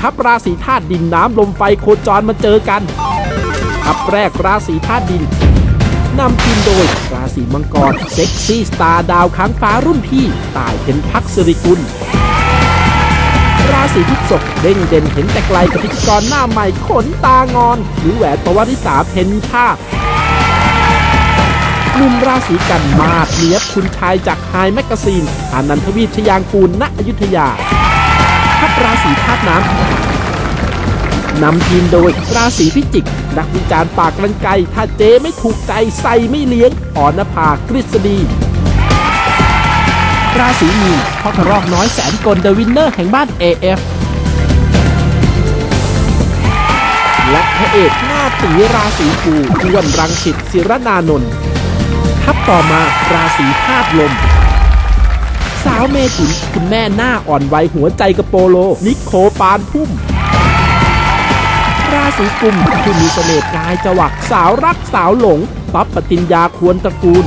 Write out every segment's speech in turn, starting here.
ทัพราศีธาตุดินน้ำลมไฟโคจรมาเจอกัน ทัพแรกราศีธาตุดินนำทีมโดยราศีมังกรเซ็กซี่สตาร์ดาวค้างฟ้ารุ่นพี่ตายเป็นพักสิริกุล ราศีพฤษภเด่งเด่นเห็นแต่ไกลกับพิธีกรหน้าใหม่ขนตางอน หรือแหวนปวัติศาเพนภาคหนุ่มราศีกันมาดเนียบคุณชายจากไฮแมกกาซีนอานันทวีชยางกูลณอยุธยา ทัพราศีธาตุน้ำนำทีมโดยราศีพิจิก นักวิจารณ์ปากกลันไกถ้าเจไม่ถูกใจใส่ไม่เลี้ยงอ่อนภากฤษฎีราศีมีนพ่อกระรอกน้อยแสนกลเดวินเนอร์แห่งบ้าน AF และพระเอกหน้าตีราศีกูอ้วนรังสิตศิรนานนท์ทับต่อมาราศีธาตุลม สาวเมถุนคุณแม่หน้าอ่อนวัยหัวใจกระโปโล นิโคปานพุ่ม ราศีกุมผู้มีเสน่ห์กายจวักสาวรักสาวหลงป๊อปปติญญาควรตระกูล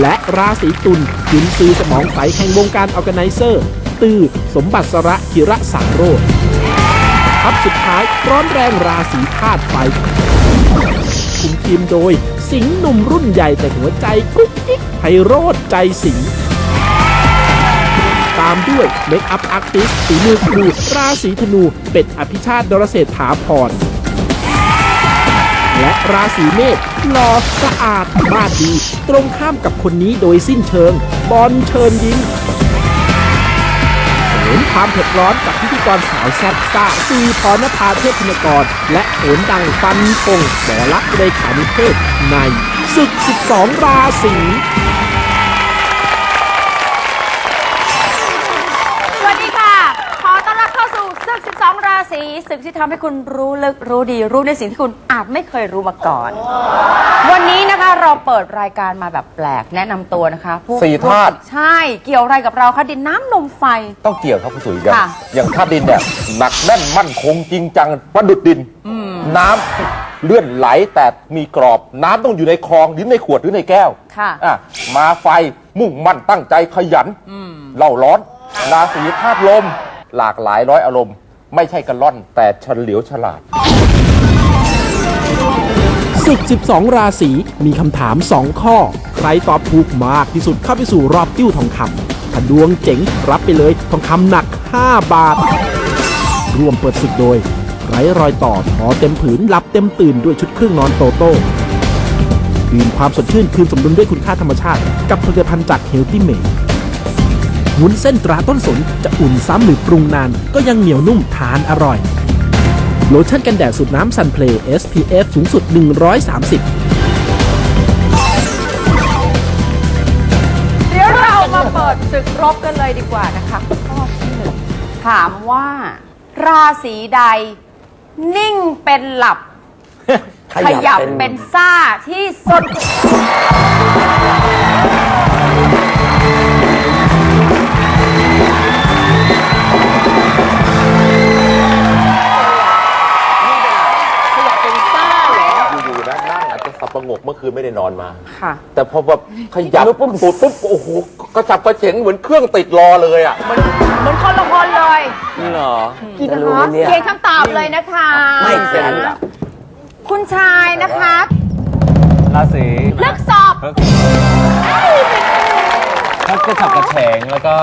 และราศีตุลขุนซือสมองใสแห่งวงการออแกไนเซอร์ ตือสมบัติสระกิระสารโรธทัพสุดท้ายร้อนแรงราศีธาตุไฟคุมทีมโดย สิงห์หนุ่มรุ่นใหญ่แต่หัวใจกุ๊ก ไพโรธใจสิงตามด้วยเมคอัพอาร์ติสตีมือครูราศีธนู เป็ดอภิชาติดรเศรษฐาพร และราศีเมษหล่อสะอาดมาดี ตรงข้ามกับคนนี้โดยสิ้นเชิง บอลเชิญยิ้ม เสริมความเผ็ดร้อนกับพิธีกรสาวแซ่บซ่าซีพรณภาเทพธินกร และโหนดังฟันปงหมอลักษณ์เลขานิเทศในศึก 12 ราศีสวัสดีค่ะ ขอต้อนรับเข้าสู่ศึก 12 ราศีศึกที่ทำให้คุณรู้ลึกรู้ดีรู้ในสิ่งที่คุณอาจไม่เคยรู้มาก่อน วันนี้นะคะเราเปิดรายการมาแบบแปลกแนะนำตัวนะคะผู้สี่ธาตุ ใช่เกี่ยวอะไรกับเราคะดินน้ำลมไฟ ต้องเกี่ยวครับคุณสุยอย่างค่ะอย่างธาตุดินเนี่ยหนักแน่นมั่นคงจริงจังประดุดดิน น้ำเลื่อนไหลแต่มีกรอบ น้ำต้องอยู่ในคลองหรือในขวดหรือในแก้วค่ะอะมาไฟมุ่งมั่นตั้งใจขยันเล่าร้อนราศีธาตุลม หลากหลายร้อยอารมณ์ ไม่ใช่กระล่อนแต่เฉลียวฉลาด ศึก 12 ราศีมีคำถาม 2 ข้อ ใครตอบถูกมากที่สุดเข้าไปสู่รอบติ้วทองคำถ้าดวงเจ๋งรับไปเลยทองคำหนัก 5 บาทร่วมเปิดศึกโดย ไร้รอยต่อทอเต็มผืนหลับเต็มตื่นด้วยชุดเครื่องนอนโตโต้ดื่มความสดชื่นคืนสมดุลด้วยคุณค่าธรรมชาติ กับผลิตภัณฑ์จากเฮลตี้เมดวุ้นเส้นตราต้นสนจะอุ่นซ้ำหรือปรุงนาน ก็ยังเหนียวนุ่มทานอร่อย โลชั่นกันแดดสูตรน้ำซันเพลย์ SPF สูงสุด 130 เดี๋ยวเรามาเปิดศึกรบกันเลยดีกว่านะคะข้อที่หนึ่งถามว่า ราศีใด นิ่งเป็นหลับ ขยับเป็นซ่าที่สุดอ งอาจจะสับประงกเมื่อคืนไม่ได้นอนมา ค่ะ แต่พอแบบขยับปุ๊บปุ๊บปุ๊บโอ้โหกระจับกระเฉงเหมือนเครื่องติดรอเลยอะเหมือนคนละคนเลยนี่เหรอกี่นะคะเขียนคำตอบเลยนะคะไม่เป็นหรอกคุณชายนะคะราศีเลือกสอบเขากระฉับกระเฉงแล้วก็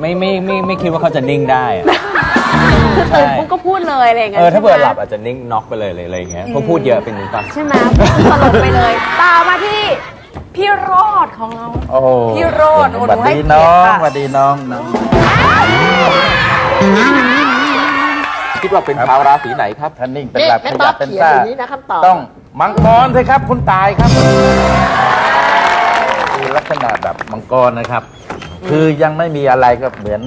ไม่ไม่ไม่ไม่คิดว่าเขาจะนิ่งได้อะ ตื่นปุ๊บก็พูดเลยอะไรอย่างเงี้ยเออถ้าเบื่อใช่ไมหลับอาจจะนิ่งน็อกไปเลยเลยอะไรอย่างเงี้ยเพราะพูดเยอะเป็นนิดป่ะใช่ไหมสลบไปเลยตามมาที่พี่โรดของเรา โอ้พี่โรดโอ้สหวัสนูให้ดีเกียรน้อติงค่ะ สวัสดีน้องน้องคิดว่าเป็นชาวราศีไหนครับ ท่านนิ่งเป็นหลับแม่ขต๊ยัอบบเป็นเขียนซ่าอย่างนี้นะคำตอบ ต้องมังกรสิครับ คุณตายครับคือลักษณะแบบมังกรนะครับ คือยังไม่มีอะไรก็เหมือน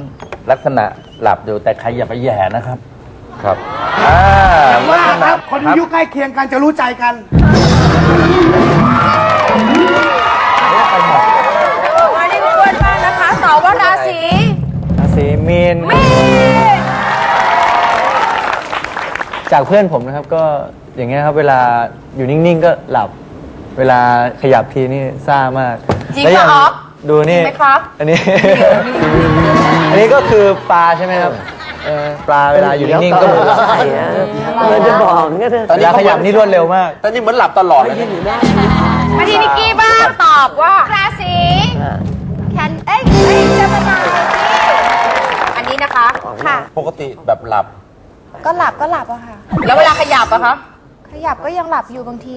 ลักษณะ หลับอยู่แต่ใครอย่าไปแหย่นะครับครับอ่าว่าลักษณะครับคนอายุใกล้เคียงกันจะรู้ใจกัน วันนี้คุณอ้วนมากนะคะตอบว่าราศีราศีมีนมีนจากเพื่อนผมนะครับก็อย่างเงี้ยครับเวลาอยู่นิ่งๆก็หลับ เวลาขยับทีนี่ซ่ามากจริงและปะย่าง ออฟ ดูนี่ไหมคะอันนี้ อันนี้ก็คือปลาใช่ไหมครับเออปลาเวลาอยู่นิ่งๆก็เหมือนหลับมันจะบอกก็เถอะเวลาขยับนี่รวดเร็วมากแต่นี่เหมือนหลับตลอดเลยนะมาที่นิกกี้บ้างตอบว่าราศีแคนเอ้ยเอ้ยจะมาอันนี้นะคะค่ะ ปกติแบบหลับ ก็หลับก็หลับอะค่ะ แล้วเวลาขยับอะคะขยับก็ยังหลับอยู่บางที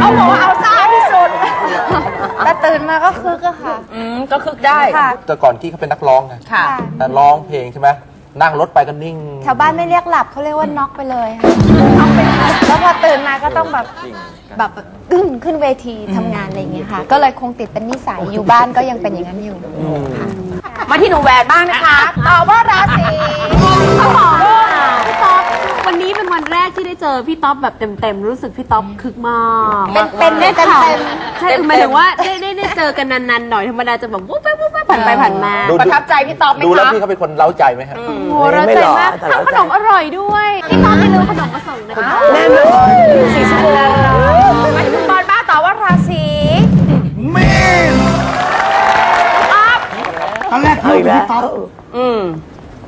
เอาบอกว่าเอาซ่าที่สุ ดแต่ตื่นมาก็คึกอะค่ะ อืมก็คึกได้ค่ะ แต่ก่อนกี้เขาเป็นนักร้องไงค่ะ แต่ร้องเพลงใช่ไหมนั่งรถไปก็นิ่ง แถวบ้านไม่เรียกหลับเขาเรียกว่าน็อกไปเลยค่ะน็อกไปเลยแล้วพอตื่นมาก็ต้องแบบแบบกึ้งขึ้นเวทีทำงานอะไรอย่างเงี้ยค่ะ ก็เลยคงติดเป็นนิสัยอยู่บ้านก็ยังเป็นอย่างนั้นอยู่ค่ะมาที่หนูแหวนบ้างนะคะตอบว่าราศีเขาบอกว่าพี่ต๊อบวั นนี้เป็นวันแรกที่ได้เจอพี่ต๊อบแบบเต็มๆ รู้สึกพี่ต๊อบคึกมากเป็นเป็นได้ได้เต็มข่าวเต็มใช่คือหมายถึงว่าได้ได้ได้เจอกันนานๆหน่อยธรรมดาจะแบบวุ้บแป๊บวุ้บแป๊บผ่านไปผ่านมา ดูประทับใจพี่ตอบไหมดูแล้วคะพี่เขาเป็นคนเล้าใจไหมฮะ โอ้โหเราใจมากทำขนมอร่อยด้วยพี่ต๊อบไม่ลืมขนมมาส่งนะคะแน่นอนสี่ชั่วโมงมาที่คุณบอลบ้างตอบว่าราศีเมนตอนแรกคิดว่าเป็นพี่ต๊อปอืม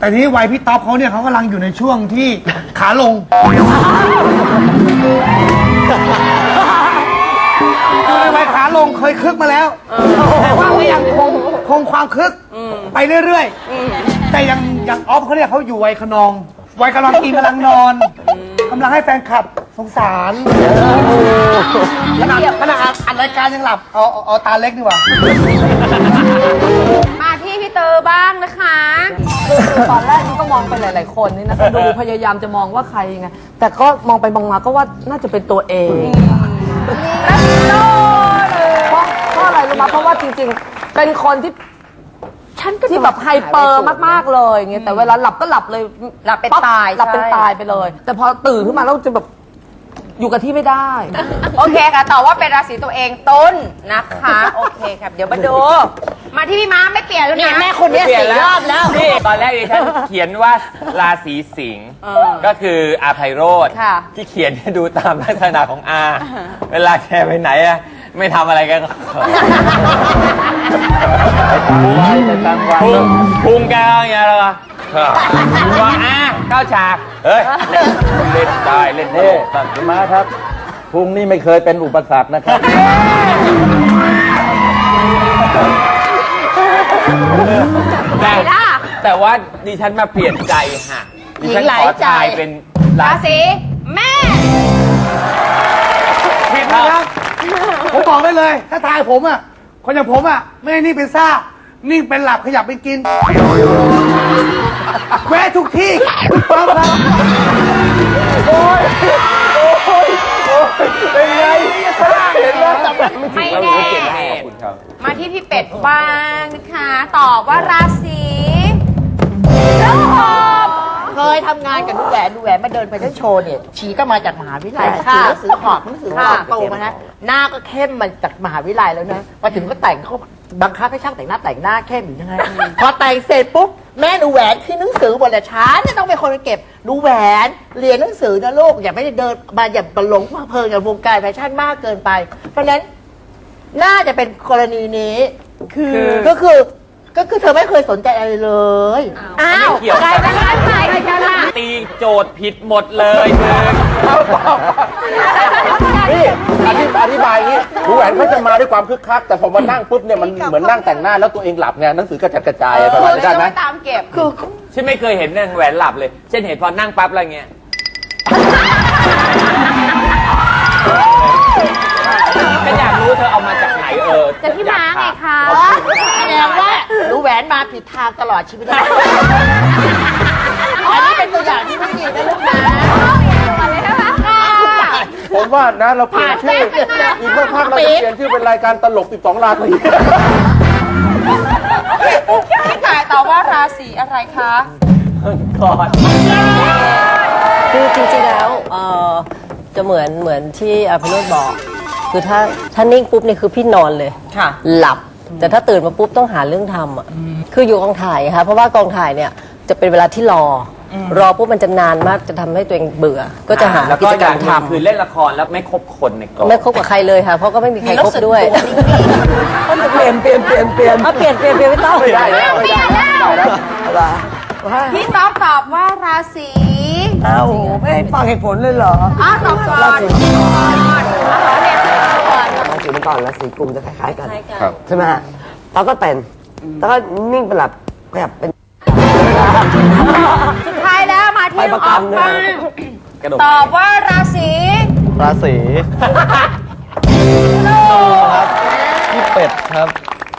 แต่ทีนี้วัยพี่ต๊อปเขาเนี่ยเขากำลังอยู่ในช่วงที่ขาลง อยู่ในวัยขาลงเคยคึกมาแล้วแต่ว่าก็ยังคงคงความคึกไปเรื่อยๆแต่ยังยังออฟเขาเนี่ยเขาอยู่วัยขนอง วัยกำลังกินกำลังนอนกำลังให้แฟนคลับสงสารขนาดขนาดอัดรายการยังหลับเอาเอาเอาตาเล็กดีกว่า มา เตอบ้างนะคะ ตอนแรกนี่ก็มองไปหลาย ๆ คนนี่นะคะดูพยายามจะมองว่าใครยังไง แต่ก็มองไปมองมาก็ว่าน่าจะเป็นตัวเองเพราะเพราะอะไรรู้ไหมเพราะว่าจริง ๆ เป็นคนที่ฉันก็ที่แบบไฮเปอร์มาก ๆ เลยอย่างเงี้ยแต่เวลาหลับก็หลับเลยหลับเป็นปั๊ตายหลับเป็นใช่ตายไปเลย แต่พอตื่นขึ้นมาแล้วจะแบบ อยู่กับที่ไม่ได้ โอเคค่ะตอบว่าเป็นราศีตัวเองต้นนะคะ โอเคครับ เดี๋ยวมาดู มาที่พี่ม้าไม่เปลี่ยนแล้วนะแม่คนนี้เปลี่ยนแล้ว นี่ตอนแรกดิฉันเขียนว่าราศีสิงห์ก็คืออาภัยโรธค่ะ ที่เขียนให้ดูตามลักษณะของอา เวลาแกไปไหนอะไม่ทำอะไรแกันก็พุงพุงแกอย่างเงี้ยแล้วก็ว่าอะเข้าฉาก เฮ้ยเล่นได้เล่นนี่ได้ตัดมาครับพุงนี่ไม่เคยเป็นอุปสรรคนะครับ แต่แต่ว่าดิฉันมาเปลี่ยนใจค่ะดิฉันขอทายเป็นราราศีศีแม่ ผิดนะครับ ผมบอกได้เลย ถ้าทายผมอะ คนอย่างผมอะไม่ได้นี่เป็นซ่า นิ่งเป็นหลับขยับเป็นกิน แวะทุกที่ทุกปั๊มครับเป็นไงเห็นว่าจำไม่ไม่แน่มาที่พี่เป็ดบ้างนะคะ ตอบว่าราศีเจ้าหอบเคยทำงานกับดูแหวนดูแหวนมาเดินไปที่โชว์เนี่ยชีก็มาจากมหาวิทยาลัยค่ะหนังสือหอบหนังสือหอบโตมานะหน้าก็เข้มมาจากมหาวิทยาลัยแล้วนะมาถึงก็แต่งเขาบังคับให้ช่างแต่งหน้าแต่งหน้าเข้มอยู่ยังไงพอแต่งเสร็จปุ๊บแม่ดูแหวนที่หนังสือหมดเลยฉันเนี่ยต้องเป็นคนไปเก็บดูแหวนเรียนหนังสือนะลูกอย่าไม่ได้เดินมาอย่าบหลงมาเพลินกับวงการแฟชั่นมากเกินไป เพราะฉะนั้นน่าจะเป็นกรณีนี้คือก็คือ ก็คือเธอไม่เคยสนใจอะไรเลย อ้าวเกี่ยวใครกันนะคะใครกันล่ะตีโจทย์ผิดหมดเลยเธอนี่อธิอธิบายอย่างนี้ดูแหวนเขาจะมาด้วยความคึกคัก แต่พอมานั่งปุ๊บเนี่ยมันเหมือนนั่งแต่งหน้าแล้วตัวเองหลับไงหนังสือกระจัดกระจายประมาณนี้ได้ไหมตามเก็บฉันไม่เคยเห็นนางแหวนหลับเลยฉันเห็นพอนั่งปั๊บอะไรเงี้ยก็อยากรู้เธอเอามาจากไหนเออแต่พี่ม้าไงคะ วนมาผิดทางตลอดชีวิตเลยอันนี้เป็นตัวอย่างที่ไม่ดีนะลูกนะผมว่านะเราเปลี่ยนชื่ออีกสักพักเราจะเปลี่ยนชื่อเป็นรายการตลก 12 ราตรีพี่ไก่ตอบว่าราศีอะไรคะคือจริงๆแล้วเอ่อจะเหมือนเหมือนที่อภิโรธบอก คือถ้าถ้านิ่งปุ๊บเนี่ยคือพี่นอนเลยค่ะ หลับ แต่ถ้าตื่นมาปุ๊บต้องหาเรื่องทำอะคืออยู่กองถ่ายค่ะเพราะว่ากองถ่ายเนี่ยจะเป็นเวลาที่รออรอปุ๊บมันจะนานมากจะทำให้ตัวเองเบื่อ ก็จะหาแล้วกิก็จอกรรย่างมหนึ่งทำคือเล่นละครแล้วไม่คบคนในกองไม่คบกับใครเลยค่ะเพราะก็ไม่มีใครคบด้วยเปลี่ยนเปลี่ยนเปลี่ยนเปลี่ยนเอาเปลี่ยนเปลี่ยนเปลี่ยนไม่ต้องไม่ได้แล้วไม่ได้แล้วพี่ต๊อบตอบว่าราศีเอ้าไม่ให้ฟังเหตุผลเลยเหรออ้าวตอบก่อน ราศีมังกรราศีกุมจะคล้ายๆกัน ครับ ใช่ไหมฮะเราก็เป็นแล้วก็นิ่งเป็นหลับขยับเป็น สุดท้ายแล้วมาที่ไปประกันน้องออฟบ้างกระโดดตอบว่าราศีราศีพี่เป็ดครับ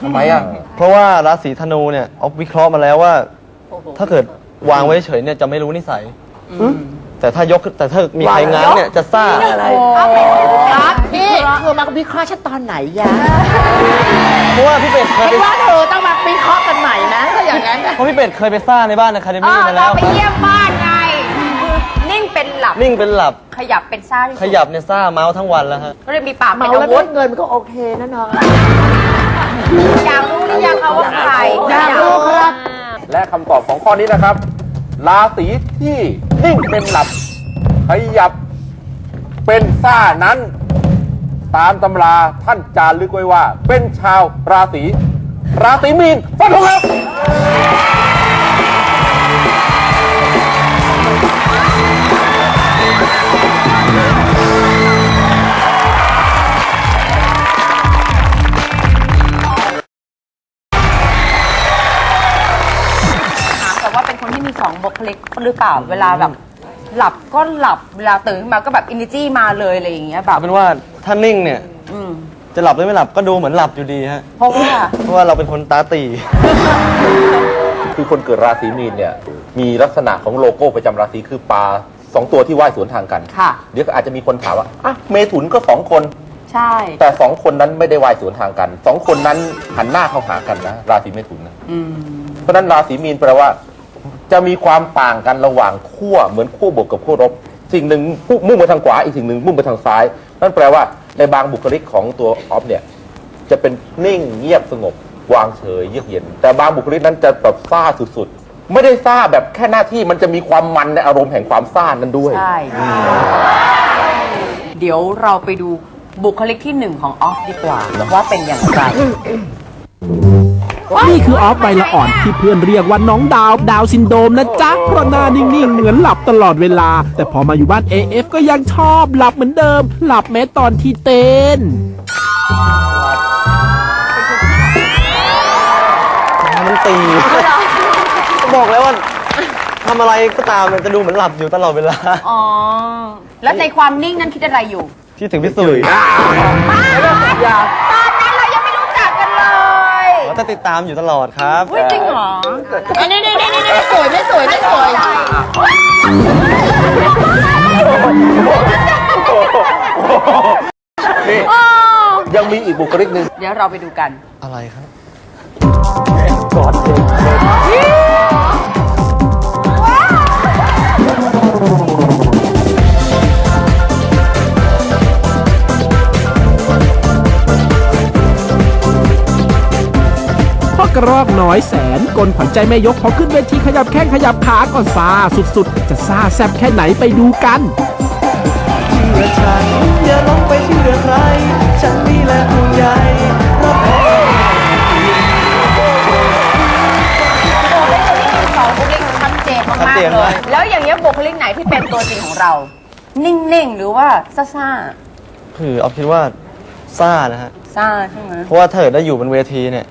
ทำไมอะเพราะว่าราศีธนูเนี่ยออฟวิเคราะห์มาแล้วว่า ถ้าเกิดวางไว้เฉยเนี่ยจะไม่รู้นิสัย แต่ถ้ายกแต่ถ้ามีใครง้างเนี่ยจะซ่าอะไรครับพี่เธอมาวิเคราะห์ฉันตอนไหนยะเพราะว่าพี่เป็ดเคยคิดไปว่าเธอต้องมาวิเคราะห์กันใหม่นะถ้าอย่างนั้นน่ะเพราะพี่เป็ดเคยไปซ่าในบ้านอะคาเดเอมี่อมาเราแล้วไปครับเยี่ยมบ้านไงคือนิ่งเป็นหลับ นิ่งเป็นหลับขยับเป็นซ่าที่ขสุดยับเนี่ยซ่าเมาส์ทั้งวันแล้วฮะ ก็เลยมีปากเป็นเมาอาแล้ววุได้ธเงินมันก็โอเคนะน้องอยากรู้หรือยังคะว่าใคร อยากรู้ครับ และคำตอบของข้อนี้นะครับ ราศีที่ นิ่งเป็นหลับขยับเป็นซ่านั้น ตามตำราท่านจารึกไว้ว่า เป็นชาวราศีราศีมีนฟันธงครับ บุคลิกหรือเปล่าเวลาแบบ หลับก็หลับเวลาตื่นขึ้นมาก็แบบอิน e r จีมาเลยอะไรอย่างเงี้ยแบเอาบเป็นว่าถ้านิ่งเนี่ย อืมจะหลับหรือไม่หลับก็ดูเหมือนหลับอยู่ดีฮะ เพราะว่า เพราะว่าเราเป็นคนตาตี คือคนเกิดราศีมีนเนี่ยมีลักษณะของโลโก้ประจำราศีคือปลาสองตัวที่ว่ายสวนทางกันค่ะ เดี๋ยวอาจจะมีคนถามว่าอะเมถุนก็สองคน ใช่ แต่สองคนนั้นไม่ได้ว่ายสวนทางกันสองคนนั้นหันหน้าเข้าหากันนะ ราศีเมถุนนะอืม เพราะฉะนั้นราศีมีนแปลว่า จะมีความต่างกันระหว่างขั้วเหมือนขั้วบวกกับขั้วลบสิ่งหนึ่งมุ่งไปทางขวาอีกสิ่งหนึ่งมุ่งไปทางซ้าย นั่นแปลว่าในบางบุคลิกของตัวออฟเนี่ยจะเป็นนิ่งเงียบสงบวางเฉยเยือกเย็น แต่บางบุคลิกนั้นจะแบบซ่าสุดๆ ไม่ได้ซ่าแบบแค่หน้าที่มันจะมีความมันในอารมณ์แห่งความซ่านั้นด้วย ใช่ เดี๋ยวเราไปดูบุคลิกที่หนึ่งของออฟดีกว่าว่าเป็นอย่างไร นี่คือออฟใบละอ่อนที่เพื่อนเรียกว่าน้องดาวดาวซินโดรมนะจ๊ะเพราะหน้านิ่งๆ เหมือนหลับตลอดเวลา แต่พอมาอยู่บ้าน AF ก็ยังชอบหลับเหมือนเดิม หลับแม้ตอนที่เต้นมันตีบอกแล้วว่าทำอะไรก็ตามมันจะดูเหมือนหลับอยู่ตลอดเวลา อ๋อ แล้วในความนิ่งนั้นคิดอะไรอยู่ ที่ถึงพี่สุยตอนนั้นเรายังไม่รู้จักกันเลย ว่า จะติดตามอยู่ตลอดครับ อุ้ยจริงเหรอนี่นี่นี่นี่สวยไม่สวยไม่สวยนี่ยังมีอีกบุคลิกหนึ่งเดี๋ยวเราไปดูกัน อะไรครับเพราะ กระรอกน้อยแสนกลขวัญใจแม่ยกพอขึ้นเวทีขยับแข้งขยับขาก็ซาสุดๆ จะซาแซบแค่ไหนไปดูกันเชื่อฉันอย่าลงไปเชื่อใครฉันนี่แหละผู้ใหญ่รับแพ้สองบุคลิกชัดเจนชัดมากเจนๆเลมาย ก แล้วอย่างเงี้ยบุคลิกไหนที่เป็นตัวจริงของเรา นิ่งๆ หรือว่าซ่าคือเอาคิดว่าซ่านะฮะ ๆซ่าใช่ไหมเพราะว่าถ้าเกิดได้อยู่บนเวทีเนี่ย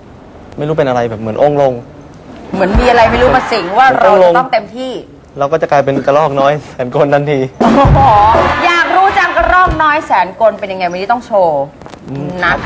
ไม่รู้เป็นอะไรแบบเหมือนองค์ลง เหมือนมีอะไรไม่รู้มาสิงว่าเราจะต้องเต็มที่ เราก็จะกลายเป็นกระรอกน้อยแสนกลทันที โอ้โหอยากรู้จังกระรอกน้อยแสนกลเป็นยังไงวันนี้ต้องโชว์นัด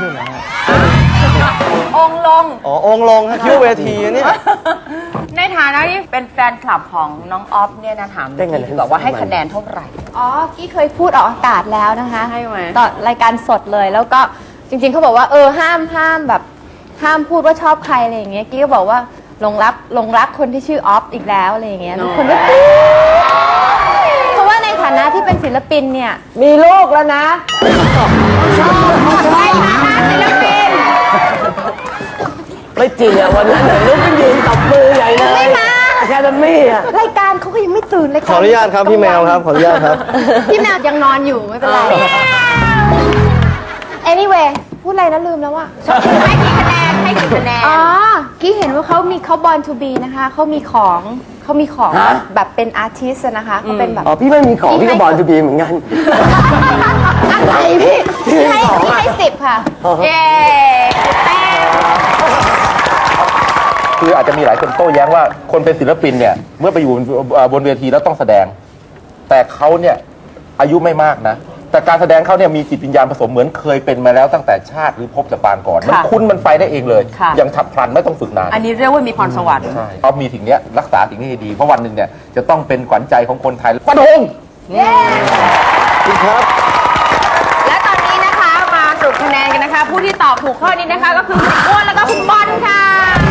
ขึ้นนะฮะองค์ลง อ๋อองค์ลงฮะคิวเวทีอะเนี่ย ในฐานะที่เป็นแฟนคลับของน้องออฟเนี่ยนะถามพี่บอกว่าให้คะแนนเท่าไหร่ อ๋อกี้เคยพูดออกอากาศแล้วนะคะให้ไหม ตอนรายการสดเลยแล้วก็จริงๆเขาบอกว่า เออห้ามห้ามแบบ ห้ามพูดว่าชอบใครอะไรอย่างเงี้ยกี้ก็บอกว่าหลงรักหลงรักคนที่ชื่อออฟอีกแล้วอะไรอย่างเงี้ยทุกคนก็กรี๊ดเพราะว่าในฐานะที่เป็นศิลปินเนี่ยมีลูกแล้วนะในฐานะศิลปินไม่จริงอะวันนั้นน่ะลูกไปยืนตบมือใหญ่เลยไม่มาแคดมี่อะรายการเขาก็ยังไม่ตื่นรายการขออนุญาตครับพี่แมวครับขออนุญาตครับ พี่แมวยังนอนอยู่ไม่เป็นไร anyway พูดอะไรนะลืมแล้วอะ ให้กี่คะแนนให้กี่คะแนน อ๋อ กี้เห็นว่าเขามีเขาบอลทูบีนะคะ เขามีของ เขามีของแบบเป็นอาร์ติสนะคะเขาเป็นแบบ อ๋อพี่ไม่มีของพี่ก็บอลทูบีเหมือนกัน อะไรพี่พี่ให้พี่ให้สิบค่ะ เย้แต้มคืออาจจะมีหลายคนโต้แย้งว่าคนเป็นศิลปินเนี่ย เมื่อไปอยู่บนเอ่อบนเวทีแล้วต้องแสดง แต่เขาเนี่ยอายุไม่มากนะ แต่การแสดงเขาเนี่ยมีจิตวิญญาณผสมเหมือนเคยเป็นมาแล้วตั้งแต่ชาติหรือภพจากปางก่อน มันคุ้นมันไปได้เองเลยอย่างฉับพลันไม่ต้องฝึกนาน อันนี้เรียกว่ามีพรสวรรค์ ใช่เขามีสิ่งเนี้ยรักษาสิ่งนี้ให้ดี เพราะวันหนึ่งเนี่ยจะต้องเป็นขวัญใจของคนไทยฟันธงและตอนนี้นะคะมาสรุปคะแนนกันนะคะ ผู้ที่ตอบถูกข้อนี้นะคะ ก็คือคุณอ้วนแล้วก็คุณบอลค่ะ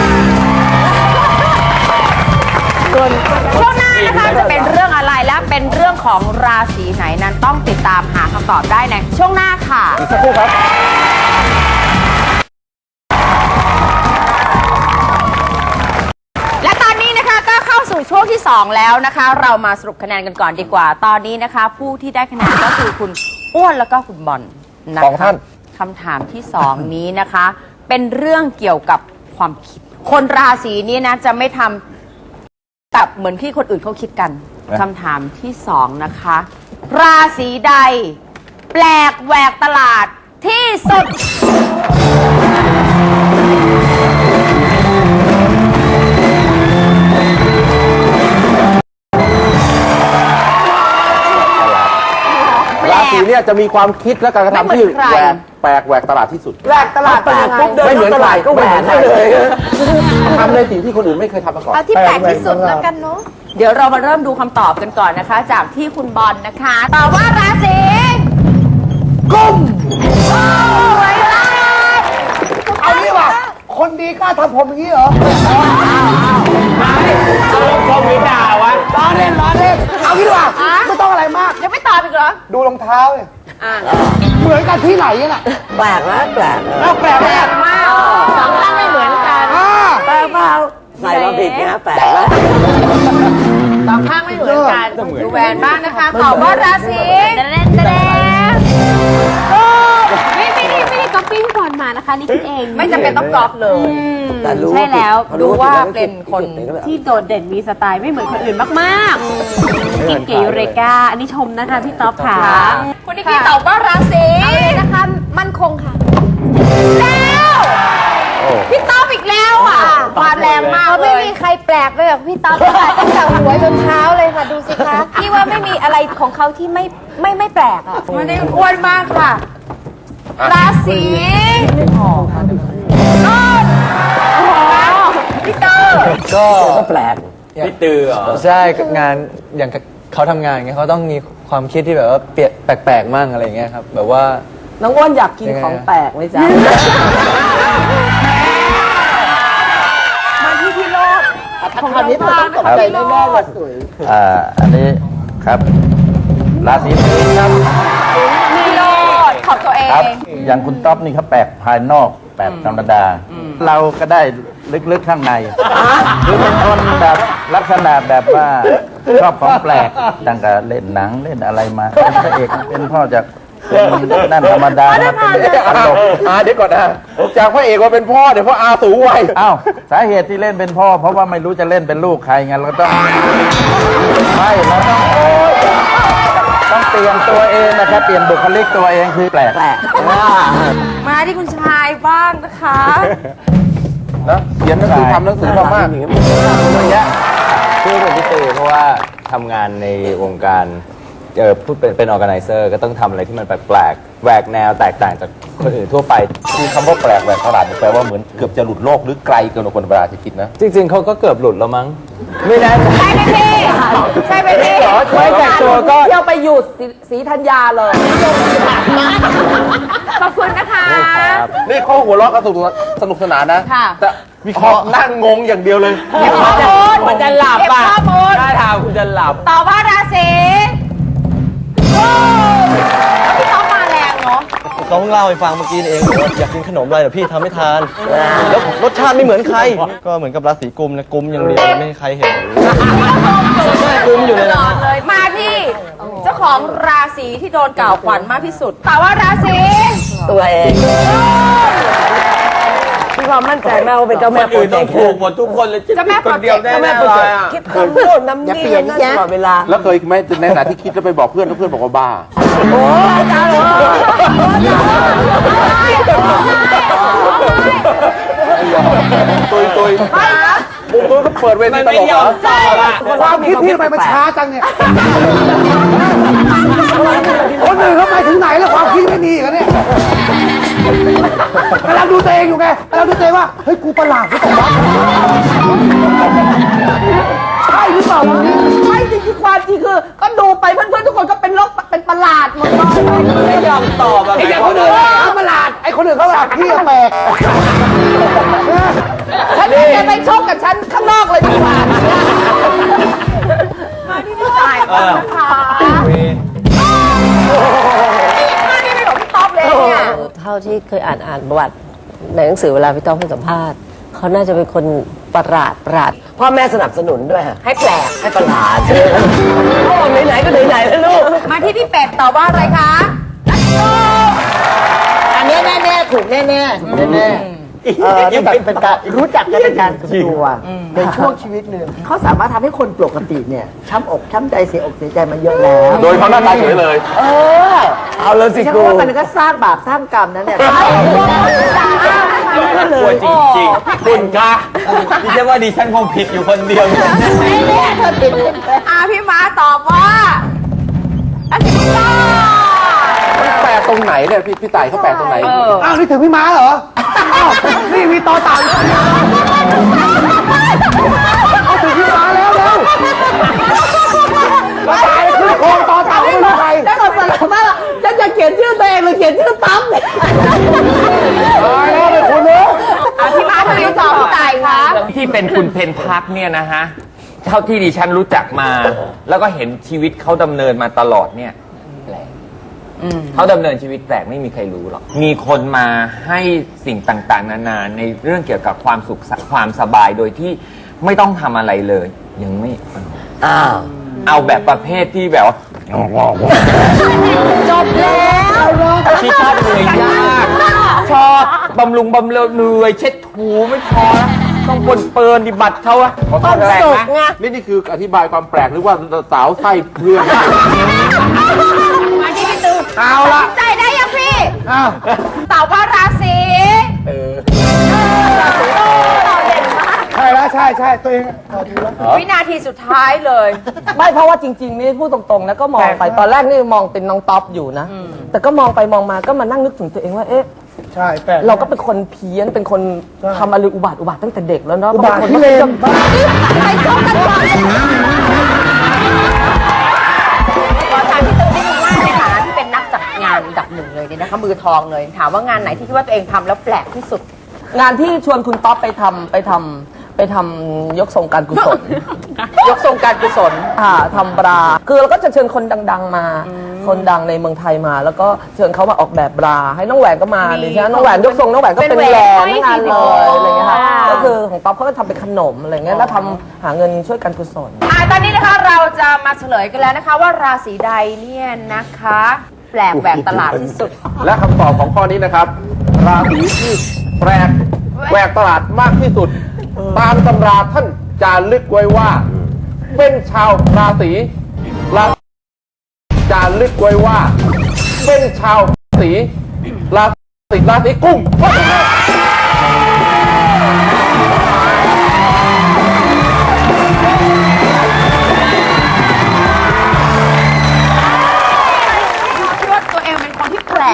ช่วงหน้านะคะจะเป็นเรื่องอะไรและเป็นเรื่องของราศีไหนนั้นต้องติดตามหาคำตอบได้ในช่วงหน้าค่ะ อีกสักครู่ครับ และตอนนี้นะคะก็เข้าสู่ช่วงที่ 2 แล้วนะคะ เรามาสรุปคะแนนกันก่อนดีกว่า ตอนนี้นะคะ ผู้ที่ได้คะแนนก็คือคุณอ้วนแล้วก็คุณบอลนะคะสองท่าน คำถามที่ 2 นี้นะคะ เป็นเรื่องเกี่ยวกับความคิด คนราศีนี้นะจะไม่ทำ แบบเหมือนที่คนอื่นเขาคิดกันคำถามที่2นะคะ ราศีใด แปลกแหวกตลาดที่สุด เนี่ยจะมีความคิดและการกระทำที่ไม่เหมือนใครแหวกแปลกแหวกตลาดที่สุด แหวกตลาดแปลกปุ๊บเดินไม่เหมือนตใครลาดก็แหวกให้เลยทำในสิ่งที่คนอื่นไม่เคยทำมาก่อน เอาที่แปลกที่สุดแล้วกันเนาะเดี๋ยวเรามาเริ่มดูคำตอบกันก่อนนะคะ จากที่คุณบอลนะคะตอบว่าราศีกุ้มโอ้ยเอางี้ว่ะคนดีกล้าทำผมอย่างนี้เหรอชมหรือด่าวะ ล้อเล่นล้อเล่นเอางี้ดีกว่าไม่ต้องอะไรมาก ยังไม่ตอบอีกเหรอ ดูรองเท้าเนี่ยอ่าเหมือนกันที่ไหนเนี่ยน่ะแปลกนะแปลกน่าแปลกไหมอะมากสองข้างไม่เหมือนกันอ่าแปลกเปล่าใส่มาผิดนะแปลกนะสองข้างไม่เหมือนกันดูแหวนบ้างนะคะ ตอบว่าราศีเดนเดนไม่ไม่ได้ไม่ได้ก๊อปปี้พี่บอล มานะคะนี่คิดเองไม่จำเป็นต้องกรอบเลยแต่รู้ใช่แล้วดูว่าเป็นคนที่โดดเด่นมีสไตล์ไม่เหมือนคนอื่นมากๆกินเก๋เรกาอันนี้ชมนะคะพี่ต๊อบค่ะคุณนิกกี้ตอบว่าราศีเอาเลยนะคะมั่นคงค่ะ แล้วพี่ต๊อบอีกแล้วอะความแรงมากเพราะเลไม่ยมีใครแปลกไปแบบพี่ต๊อบเลยค่ะตั้งแต่หัวจนเท้าเลยค่ะ ดูสิคะพี่ว่าไม่มีอะไรของเขาที่ไม่ไม่ไม่แปลกอะ ไม่ได้อ้วนมากค่ะ ราศีต้นโอ้โหพี่เตอร์ก็ก็แปลกพี่ตือเหรอใช่งานอย่างเขาทำงานไงเขาต้องมีความคิดที่แบบว่าเปลี่ยนแปลกๆมั่งอะไรอย่างเงี้ยครับ แบบว่าน้องอ้วนอยากกินของแปลกไหมจ๊ะถ้าคราวนี้เธอต้องตกใจแน่ๆเลยสวยอ่าอันนี้ครับราศีมีนครับ ครับอย่างคุณต๊อบนี่เขาแปลกภายนอกแปลกธรรมดา เราก็ได้ลึกๆข้างในคือเป็นคนแบบลักษณะแบบว่าชอบของแปลกตั้งแต่เล่นหนังเล่นอะไรมาเป็นพระเอกเป็นพ่อจากเป็นนั่นธรรมดามาเป็นตลกอาเดี๋ยวก่อนนะจากพระเอกมาเป็นพ่อเดี๋ยวพ่ออาสูงวัยอ้าวสาเหตุที่เล่นเป็นพ่อ เพราะว่าไม่รู้จะเล่นเป็นลูกใครไงเราต้องไม่เราต้องต้อง เปลี่ยนตัวเองนะครับ เปลี่ยนบุคลิกตัวเองคือแปลกมาที่คุณชายบ้างนะคะนะเขียนหนังสือทำหนังสือมามากชื่อเป็นพี่ตูเพราะว่าทำงานในวงการ เออพูดเป็นเป็นออแกไนเซอร์ก็ต้องทำอะไรที่มันแปลกๆแหวกแนวแตกต่างจากคนอื่นทั่วไป คือคำว่าแปลกแหวกตลาดเนี่ยแปลว่าเหมือนเกือบจะหลุดโลกหรือไกลเกินกว่าคนธรรมดาจะคิดนะ จริง ๆเขาก็เกือบหลุดแล้วมั้ง ไม่แน่ใช่ไหมพี่ใช่ไหมพี่ไม่แต่งตัวก็ เที่ยวไปอยู่สีธัญญาเลยขอบคุณนะคะ นี่เขาหัวเราะกันสนุกสนุกสนานนะ ค่ะ แต่วิเคราะห์นั่งงงอย่างเดียวเลยเก็บข้อ มันจะหลับอะข้อมูล ถ้าทางคุณจะหลับ ต่อบว่าราศี เขาเพิ่งเล่าให้ฟังเมื่อกี้นี่เองบอกว่าอยากกินขนมอะไรแต่พี่ทำไม่ทาน แล้วรสชาติไม่เหมือนใคร ก็เหมือนกับราศีกุมนะกุมอย่างเดียวไม่มีใครเห็นกุมอยู่เลยตนะลอดเลยมาที่เจ้าของราศีที่โดนกล่าวขวัญมากที่สุดตอบว่าราศีตัวเอง มีความมั่นใจมากว่าเป็นเจ้าแม่คนอื่นต้องถูกหมดทุกคนเลยเจ้าแม่โปรเจกต์เจ้าแม่โปรเจกต์คิดคำพูดน้ำเนียนนั่นตลอดเวลา แล้วเคยไหมในขณะที่คิดแล้วไปบอกเพื่อนแล้วเพื่อนบอกว่าบ้า โอ้ยอาจารย์เหรอตุยตุยมุมตุ้ยก็เปิดเวทีตลกเหรอความคิดพี่ทำไมมันช้าจังเนี่ย คนอื่นเขาไปถึงไหนแล้วความคิดไม่มีกันเนี่ย กำลังดูตัวเองอยู่ไงกำลังดูตัวเองว่า เฮ้ย กูประหลาดหรือเปล่าวะใช่หรือเปล่าวะไม่จริงๆความจริงคือ ก็ดูไปเพื่อนๆทุกคนก็เป็นโรคเป็นประหลาดหมดเลยไม่ยอมตอบอะไอ้คนอื่นเขาประหลาด ไอ้คนอื่นเขาประหลาดพี่อะแปลกฉันจะไปชกกับฉันข้างนอกเลยดีกว่ามาที่พี่จ่ายบ้างนะคะาที่เคยอ่านอ่านประวัติในหนังสือเวลาพี่ต้องให้สัมภาษณ์เขาน่าจะเป็นคนประหลาดประหลาดพ่อแม่สนับสนุนด้วยให้แปลกให้ประหลาดโอ้ไหนๆก็ไหนๆแล้วลูก มาที่พี่เป็ดตอบว่าอะไรคะลักโกอันเนี้ยแน่ๆถูกแน่ๆถูกแน่ๆ เออนี่แบบเป็นการรู้จักกันเป็นการส่วนตัวในช่วงชีวิตหนึ่งเขาสามารถทำให้คนปกติเนี่ยช้ำอกช้ำใจเสียอกเสียใจมาเยอะแล้ว โดยเขาหน้าตาเฉยเลย เออเอาเลยสิกูว่ามันก็สร้างบาปสร้างกรรมนั่นแหละกลัวจริงๆคุณคะดิฉันว่าดิฉันคงผิดอยู่คนเดียว อาพี่ม้าตอบว่าราศีมังกรมันแปลกตรงไหนเนี่ยพี่พี่ต่ายเขาแปลกตรงไหนเอออ้าวนี่ถึงพี่ม้าเหรอ อ้าวนี่มีต่อเต่าอยู่เอาถึงพี่ม้าแล้วเร็วตายขึ้นโครงต่อเต่าไม่รู้ใครแล้วก็สลับมาฉันจะเขียนชื่อตัวเองหรือเขียนชื่อตั้มเนี่ยตายแล้วไปคุณเลยอาพี่ม้าทำไมตอบพี่ต่ายคะที่เป็นคุณเพนพักเนี่ยนะฮะ เท่าที่ดิฉันรู้จักมา แล้วก็เห็นชีวิตเขาดำเนินมาตลอดเนี่ยแปลก เขาดำเนินชีวิตแปลกไม่มีใครรู้หรอก มีคนมาให้สิ่งต่างๆ นานาในเรื่องเกี่ยวกับความสุขความสบายโดยที่ไม่ต้องทำอะไรเลย ยังไม่เอาอ้าวเอาแบบประเภทที่แบบว่าจบแล้วที่ชอบเหนื่อยยากชอบบำรุงบำเรอเหนื่อยเช็ดถูไม่พอนะต้องปนเปินดิบัตรเขาอะขอโทษนะแปลกนะนี่นี่คืออธิบายความแปลกหรือว่าสาวไส้เพื่อนมาที่พี่ตูน เอาละตัดสินใจได้ยังพี่อ้าวตอบว่าราศีใช่แล้วใช่ใช่ตัวเองต่อทีแล้ว วินาทีสุดท้ายเลย ไม่เพราะว่าจริงๆนี่พูดตรงๆนะก็มองไปแปลกมาก ตอนแรกนี่มองเป็นน้องท็อปอยู่นะ แต่ก็มองไปมองมาก็มานั่งนึกถึงตัวเองว่าเอ๊ะใช่แปลก เราก็เป็นคนเพี้ยนเป็นคนทำอะไรอุบาทอุบาทตั้งแต่เด็กแล้วเนาะอุบาทก็ที่เป็นเลคนนบ้าไปชมกันก่อนขอ เลยเนี่ยนะคะมือทองเลย ถามว่างานไหนที่คิดว่าตัวเองทำแล้วแปลกที่สุด งานที่ชวนคุณท็อปไปทำไปทำไปทำยกทรงการกุศล ยกทรงการกุศลค่ะทำบรา คือเราก็จะเชิญคนดัง ๆมา คนดังในเมืองไทยมา แล้วก็เชิญเขามาออกแบบบรา ให้น้องแหวนก็มาดิฉันน้องแหวนยกทรงน้องแหวนก็เป็นเป็นแหแหววนนทั้งงานเลยห้อยอะไรอย่างเงี้ยค่ะค่ะก็คือของป๊อปเขาก็ทำเป็นขนมอะไรเงี้ยแล้วทำหาเงินช่วยการกุศล อ่าตอนนี้นะคะเราจะมาเฉลยกันแล้วนะคะว่าราศีใดเนี่ยนะคะ แปลกแหวกตลาดที่สุด และคำตอบของข้อนี้นะครับ ราศีที่แปลกแหวกตลาดมากที่สุด ตามตำราท่านจารึกไว้ว่า เป็นชาวราศีราจารึกไว้ว่า เป็นชาวราศีราศีราศีกุม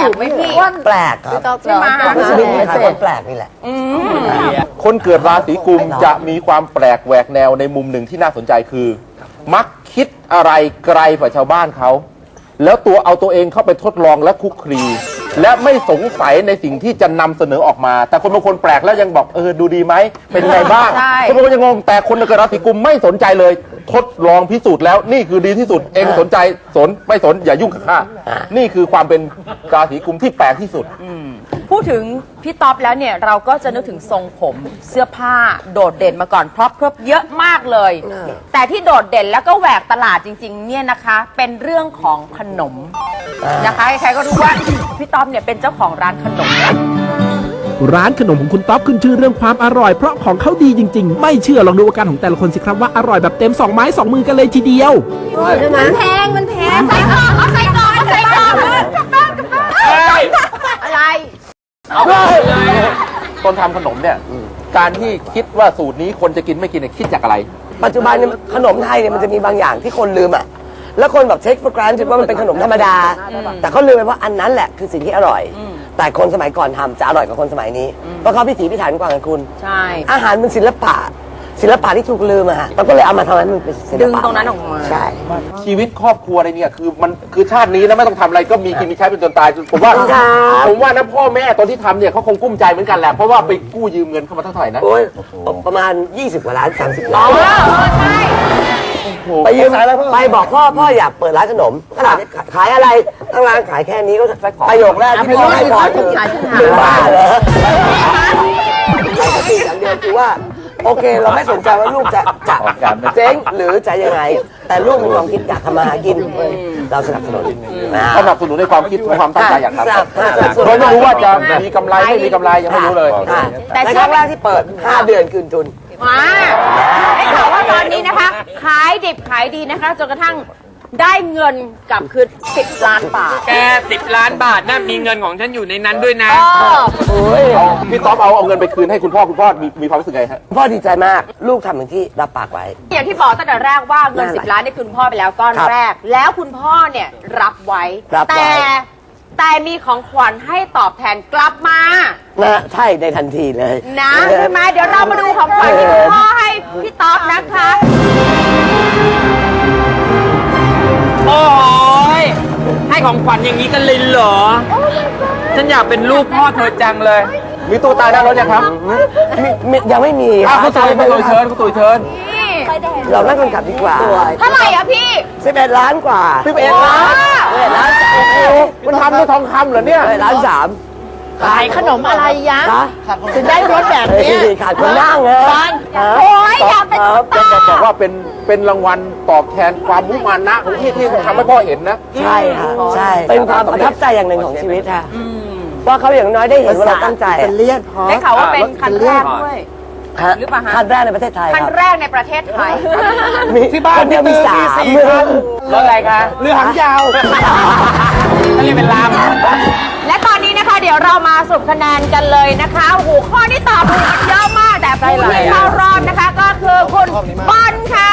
กไหมพี่ แปลกครับใช่ไหมรู้สึกมีคนแปลกนี่แหละ คนเกิดราศีกุมจะมีความแปลกแหวกแนวในมุมหนึ่งที่น่าสนใจคือ มักคิดอะไรไกลกว่าชาวบ้านเขา แล้วตัวเอาตัวเองเข้าไปทดลองและคุกคลี และไม่สงสัยในสิ่งที่จะนำเสนอออกมา แต่คนบางคนแปลกแล้วยังบอกเออดูดีไหมเป็นไงบ้างใช่ คนบางคนยังงงแต่คนเกิดราศีกุมไม่สนใจเลย ทดลองพิสูจน์แล้วนี่คือดีที่สุดเองสนใจสนไม่สนอย่ายุ่งกับข้านี่คือความเป็นราศีกุมที่แปลกที่สุด พูดถึงพี่ต๊อปแล้วเนี่ยเราก็จะนึกถึงทรงผมเสื้อผ้าโดดเด่นมาก่อนเพราะเพราะเยอะมากเลย แต่ที่โดดเด่นแล้วก็แหวกตลาดจริง ๆ เนี่ยนะคะ เป็นเรื่องของขนมนะคะใครๆก็รู้ว่าพี่ต๊อปเนี่ยเป็นเจ้าของร้านขนม ร้านขนมของคุณต๊อบขึ้นชื่อเรื่องความอร่อยเพราะของเขาดีจริง ๆ ไม่เชื่อลองดูอาการของแต่ละคนสิครับว่าอร่อยแบบเต็มสองไม้สองมือกันเลยทีเดียว มันแพงมันแพงใส่กล่องเอาใส่กล่อ คนทำขนมเนี่ยการที่คิดว่าสูตรนี้คนจะกินไม่กินเนี่ยคิดจากอะไร ปัจจุบันเนี่ยขนมไทยเนี่ยมันจะมีบางอย่างที่คนลืมอะแล้วคนแบบเช็ค for granted ว่ามันเป็นขนมธรรมดา แต่เขาลืมไปว่าอันนั้นแหละคือสิ่งที่อร่อย แต่คนสมัยก่อนทำจะอร่อยกว่าคนสมัยนี้เพราะเขาพิถีพิถันกว่ากันคุณ ใช่ อาหารเป็นศิลปะ ศิลปะที่ถูกลืมอะฮะเราก็เลยเอามาทำให้มันเป็นศิลปะดึงตรงนั้นออกมา ใช่ ชีวิตครอบครัวอะไรเนี่ยคือมันคือชาตินี้นะไม่ต้องทำอะไรก็มีกินมีใช้เป็นจนตายผมว่าครับ ผมว่านะพ่อแม่ตอนที่ทำเนี่ยเขาคงกุ้มใจเหมือนกันแหละเพราะว่าไปกู้ยืมเงินเข้ามาเท่าไหร่นะโอ้ยประมาณ 20กว่าล้าน 30อ๋ล้าอนเออใช่ไปยืมไปบอกพ่อพ่ออยากเปิดร้านขนมขนาดนี้ขายอะไรตั้งร้านขายแค่นี้ก็ประโยคแรกที่พ่อให้ก่อนคือหรือบ้าเหรอใช้สติอย่างเดียวคือว่า โอเค เราไม่สนใจว่าลูกจะจะเจ๊งหรือจะยังไง แต่ลูกมีความคิดอยากทำมาหากิน เราสนับสนุนนะสนับสนุนในความคิดความตั้งใจอยากทำสนับสนุนโดยไม่รู้ว่าจะมีกำไรไม่มีกำไรยังไม่รู้เลยค่ะแต่ในเชื่คอรั้งแรกที่เปิด 5 เดือนคืนทุน มาได้ข่าวว่าตอนนี้นะคะ ขายดิบขายดีนะคะจนกระทั่ง ได้เงินกลับคืน10 ล้านบาท แกสิบล้านบาทน่ะมีเงินของฉันอยู่ในนั้นด้วยนะ เออ พี่ต๊อบเอาเอาเงินไปคืนให้คุณพ่อคุณพ่อมีมีความรู้สึกไงฮะ พ่อดีใจมากลูกทำอย่างที่รับปากไว้ อย่างที่บอกตั้งแต่แรกว่าเงิน10 ล้านเนี่ยคุณพ่อไปแล้วก้อนครับแรก แล้วคุณพ่อเนี่ยรับไว้ รับไว้ แต่แต่มีของขวัญให้ตอบแทนกลับมา นะใช่ในทันทีเลยนะใช่ไหมเดี๋ยวเรามาดูของขวัญที่คุณพ่อให้พี่ต๊อบนะคะ โอ้ยให้ของขวัญอย่างนี้กันเลยเหรอ ฉันอยากเป็นลูกพ่อเธอจังเลยมีตู้ตายหน้ารถยังครับมิมิยังไม่มีอ้าวคุณตุยคุณตุยเชิญคุณตุยเชิญเรานั่งคนขับดีกว่าเท่าไหร่อะพี่11ล้านกว่า11ล้าน11ล้านสามมันทำด้วยทองคำเหรอเนี่ย11ล้านสาม ขายขนมอะไรยะฮะถึงได้รถแบบเฮ้เนี้ยยขาดคนนั่งเลยโอ้ยอยากเป็นครับจะบอกว่าเป็นเป็นรางวัลตอบแทนความมุมานะของที่ที่ทำให้พ่อเห็นนะ ใช่ค่ะใช่เป็นความประทับใจอย่างหนึ่งของชีวิตค่ะว่าเขาอย่างน้อยได้เห็นว่าเราตั้งใจเป็นเลียดได้ข่าวว่าเป็นคันแรกด้วยหรือเปล่าฮะคันแรกในประเทศไทยคันครับแรกในประเทศไทยมีที่บ้านเดียวมีสามมีสี่คันรถอะไรคะเรือหางยาวฉันเรียกเป็นลามและตอนนี้นะคะ เดี๋ยวเรามาสรุปคะแนนกันเลยนะคะหูข้อที่ตอบถูกเยอะมาก แต่ผู้ที่เข้ารอบนะคะก็คือคุณบอลค่ะ